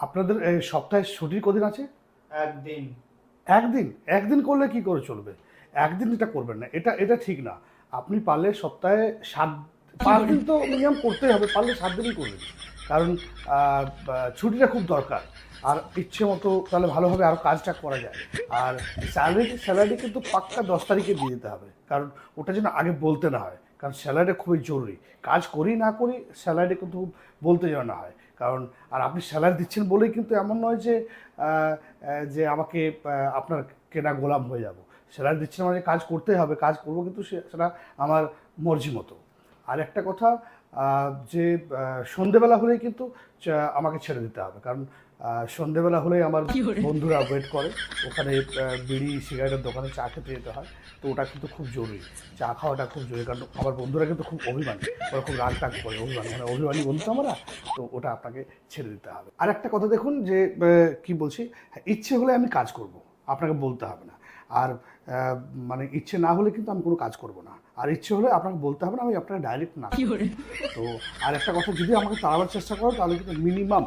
আপনাদের এই সপ্তাহে ছুটির কদিন আছে? একদিন। একদিন? একদিন করলে কি করে চলবে? একদিন এটা করবেন না। এটা এটা ঠিক না। আপনি পারলে সপ্তাহে সাত পাঁচ দিন তো মিনিমাম করতেই হবে। পারলে সাত দিনই করবেন। কারণ ছুটিটা খুব দরকার। আর ইচ্ছে মতো তাহলে ভালোভাবে আরও কাজটা করা যায়। আর স্যালারি স্যালারি কিন্তু পাক্কা দশ তারিখে দিয়ে দিতে হবে। কারণ ওটা যেন আগে বলতে না হয়। কারণ স্যালারিটা খুবই জরুরি। কাজ করি না করি স্যালারি কিন্তু বলতে যেন না হয়। কারণ, আর আপনি স্যালারি দিচ্ছেন বলেই কিন্তু এমন নয় যে যে আমাকে আপনার কেনা গোলাম হয়ে যাব। স্যালারি দিচ্ছেন আমাকে কাজ করতেই হবে, কাজ করব কিন্তু সেটা আমার মর্জি মতো। আর একটা কথা যে সন্ধেবেলা হলেই কিন্তু আমাকে ছেড়ে দিতে হবে। কারণ সন্ধেবেলা হলেই আমার বন্ধুরা ওয়েট করে। ওখানে বিড়ি সিগারেটের দোকানে চা খেতে যেতে হয়। তো ওটা কিন্তু খুব জরুরি। চা খাওয়াটা খুব জরুরি। কারণ আমার বন্ধুরা কিন্তু খুব অভিমানী। ওরা খুব রাগ টাগ করে অভিমানী। মানে অভিমানী বন্ধু আমরা। তো ওটা আপনাকে ছেড়ে দিতে হবে। আর একটা কথা দেখুন যে কি বলছি? হ্যাঁ, ইচ্ছে হলে আমি কাজ করব। আপনাকে বলতে হবে না। আর মানে ইচ্ছে না হলে কিন্তু আমি কোনো কাজ করব না। আর ইচ্ছে হলে আপনাকে বলতে হবে না আমি আপনাকে ডাইরেক্ট না। তো আর একটা কথা যদি আমাকে তাড়াবার চেষ্টা করো তাহলে কিন্তু মিনিমাম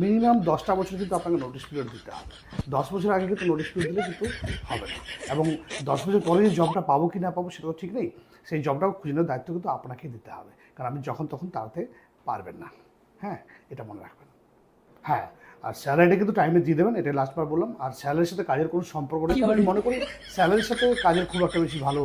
মিনিমাম দশটা বছর কিন্তু আপনাকে নোটিশ পিরিয়ড দিতে হবে। দশ বছর আগে কিন্তু নোটিশ পিরিয়ড দিলে কিন্তু হবে না। এবং দশ বছর পরে যে জবটা পাবো কি না পাবো সেটা তো ঠিক নেই। সেই জবটা খুঁজে নেওয়ার দায়িত্ব কিন্তু আপনাকেই দিতে হবে। কারণ আপনি যখন তখন তাড়াতে পারবেন না। হ্যাঁ এটা মনে রাখবেন। হ্যাঁ আর স্যালারিটা কিন্তু টাইমে দিয়ে দেবেন এটা লাস্ট লাস্টবার বললাম। আর স্যালারির সাথে কাজের কোনো সম্পর্ক নেই। আমি মনে করি স্যালারির সাথে কাজের খুব একটা বেশি ভালো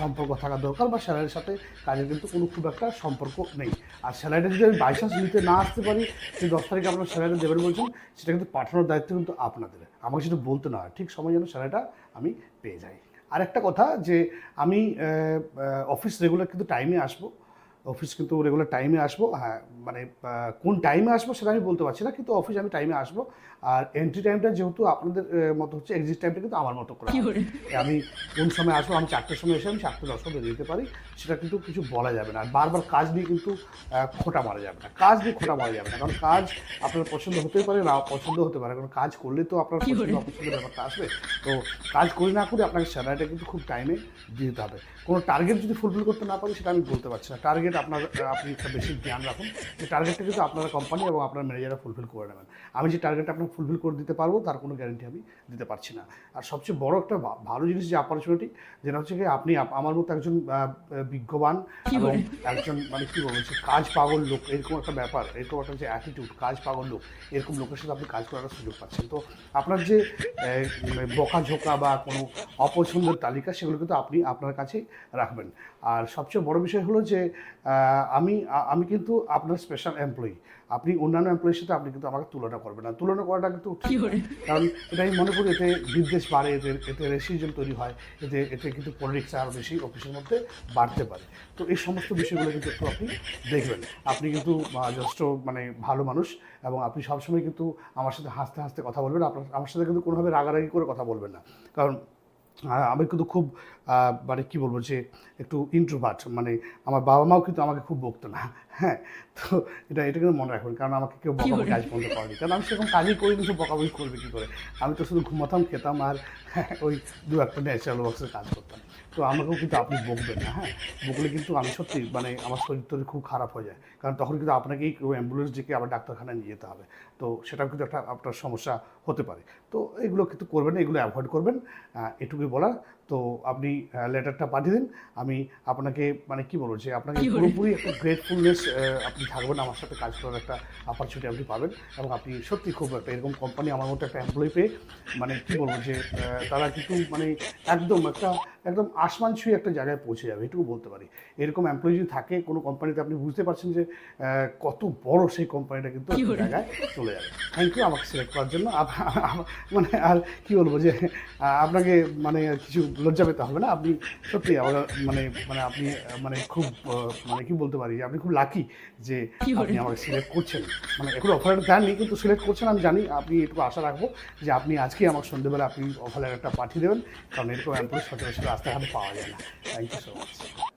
সম্পর্ক থাকা দরকার বা স্যালারির সাথে কাজের কিন্তু কোনো খুব একটা সম্পর্ক নেই। আর স্যালারিটা যদি আমি বাই চান্স নিতে না আসতে পারি সেই দশ তারিখে আপনার স্যালারি দেবেন বলছেন সেটা কিন্তু পাঠানোর দায়িত্ব কিন্তু আপনাদের। আমাকে সেটা বলতে না হয় ঠিক সময় যেন স্যালারিটা আমি পেয়ে যাই। আর একটা কথা যে আমি অফিস রেগুলার কিন্তু টাইমে আসব। অফিস কিন্তু রেগুলার টাইমে আসব। হ্যাঁ মানে কোন টাইমে আসব সেটা আমি বলতে পারছি না কিন্তু অফিস আমি টাইমে আসব। আর এন্ট্রি টাইমটা যেহেতু আপনাদের মতো হচ্ছে এক্সিট টাইমটা কিন্তু আমার মতো করে। আমি কোন সময় আসব আমি চারটের সময় এসে আমি চারটে দশটা বেরিয়ে যেতে পারি সেটা কিন্তু কিছু বলা যাবে না। আর বারবার কাজ নিয়ে কিন্তু খোটা মারা যাবে না। কাজ নিয়ে খোটা মারা যাবে না। কারণ কাজ আপনার পছন্দ হতে পারে না পছন্দ হতে পারে। কারণ কাজ করলে তো আপনার পছন্দ অপছন্দের ব্যাপারটা আসবে। তো কাজ করে না করে আপনাকে স্যালারিটা কিন্তু খুব টাইমে দিতে হবে। কোনো টার্গেট যদি ফুলফিল করতে না পারি সেটা আমি বলতে পারছি না। টার্গেট আপনার আপনি একটা বেশি জ্ঞান রাখুন যে টার্গেটটা কিন্তু আপনার কোম্পানি এবং আপনার ম্যানেজাররা ফুলফিল করে নেবেন। আমি যে টার্গেটটা আপনার ফুলফিল করে দিতে পারব তার কোনো গ্যারান্টি আমি দিতে পারছি না। আর সবচেয়ে বড় একটা ভালো জিনিস যে অপরচুনিটি যেটা হচ্ছে কি আপনি আমার মতো একজন বিজ্ঞবান এবং একজন মানে কী বলব যে কাজ পাগল লোক এরকম একটা ব্যাপার এরকম একটা যে অ্যাটিটিউড কাজ পাগল লোক এরকম লোকের সাথে আপনি কাজ করার সুযোগ পাচ্ছেন। তো আপনার যে মানে বকাঝোকা বা কোনো অপছন্দের তালিকা সেগুলো কিন্তু আপনি আপনার কাছেই রাখবেন। আর সবচেয়ে বড় বিষয় হলো যে আমি আমি কিন্তু আপনার স্পেশাল এমপ্লয়ি আপনি অন্যান্য এমপ্লয়ির সাথে আপনি কিন্তু আমাকে তুলনা করবেন না। তুলনা করাটা কিন্তু ঠিক কারণ এটা আমি মনে করি এতে বিদ্বেষ বাড়ে এতে এতে রেসিজন তৈরি হয় এতে এতে কিন্তু পলিটিক্স আরও বেশি অফিসের মধ্যে বাড়তে পারে। তো এই সমস্ত বিষয়গুলো কিন্তু একটু আপনি দেখবেন। আপনি কিন্তু যথেষ্ট মানে ভালো মানুষ এবং আপনি সবসময় কিন্তু আমার সাথে হাসতে হাসতে কথা বলবেন। আপনার আমার সাথে কিন্তু কোনোভাবে রাগারাগি করে কথা বলবেন না। কারণ আমি কিন্তু খুব মানে কি বলব যে একটু ইন্ট্রোভার্ট মানে আমার বাবা মাও কিন্তু আমাকে খুব বকতো না হ্যাঁ? তো এটা এটা কিন্তু মনে রাখবেন কারণ আমাকে কেউ বকাবকি কাজ বন্ধ করেনি। কারণ আমি সেরকম কাজই করিনি তো বকাবকি করবে কী করে? আমি তো শুধু ঘুমাতাম খেতাম আর ওই দু একটা ন্যাচারাল ওয়ার্কসের কাজ করতাম। তো আমাকেও কিন্তু আপনি বকবেন না হ্যাঁ? বকলে কিন্তু আমি সত্যি মানে আমার শরীর টরীর খুব খারাপ হয়ে যায়। কারণ তখন কিন্তু আপনাকেই কেউ অ্যাম্বুলেন্স ডেকে আবার ডাক্তারখানায় নিয়ে যেতে হবে। তো সেটাও কিন্তু একটা আপনার সমস্যা হতে পারে। তো এগুলো কিন্তু করবেন না এগুলো অ্যাভয়েড করবেন। এটুকুই বলার। তো আপনি লেটারটা পাঠিয়ে দিন। আমি আপনাকে মানে কি বলব যে আপনাকে পুরোপুরি একটা গ্রেটফুলনেস আপনি থাকবেন আমার সাথে কাজ করার একটা অপরচুনিটি আপনি পাবেন। এবং আপনি সত্যি খুব একটা এরকম কোম্পানি আমার মতো একটা এমপ্লয়ি পেয়ে মানে কি বলব যে তারা কিন্তু মানে একদম একটা একদম আসমান ছুঁয়ে একটা জায়গায় পৌঁছে যাবে এটুকু বলতে পারি। এরকম এমপ্লয়ি যদি থাকে কোনো কোম্পানিতে আপনি বুঝতে পারছেন যে কত বড় সেই কোম্পানিটা কিন্তু জায়গায় চলে যাবে। থ্যাংক ইউ আমাকে সিলেক্ট করার জন্য। মানে আর কি বলব যে আপনাকে মানে কিছু লজ্জা পেতে হবে না। আপনি সত্যি আমার মানে মানে আপনি মানে খুব মানে কি বলতে পারি আপনি খুব লাকি যে আপনি আমাকে সিলেক্ট করছেন। মানে এখন অফার দেননি কিন্তু সিলেক্ট করছেন আমি জানি। আপনি এটুকু আশা রাখব যে আপনি আজকে আমার সন্ধ্যেবেলা আপনি অফার একটা পাঠিয়ে দেবেন। কারণ এরকম এমপ্লয়ি সচরাচর রাস্তাঘাটে পাওয়া যায় না। Thank you so much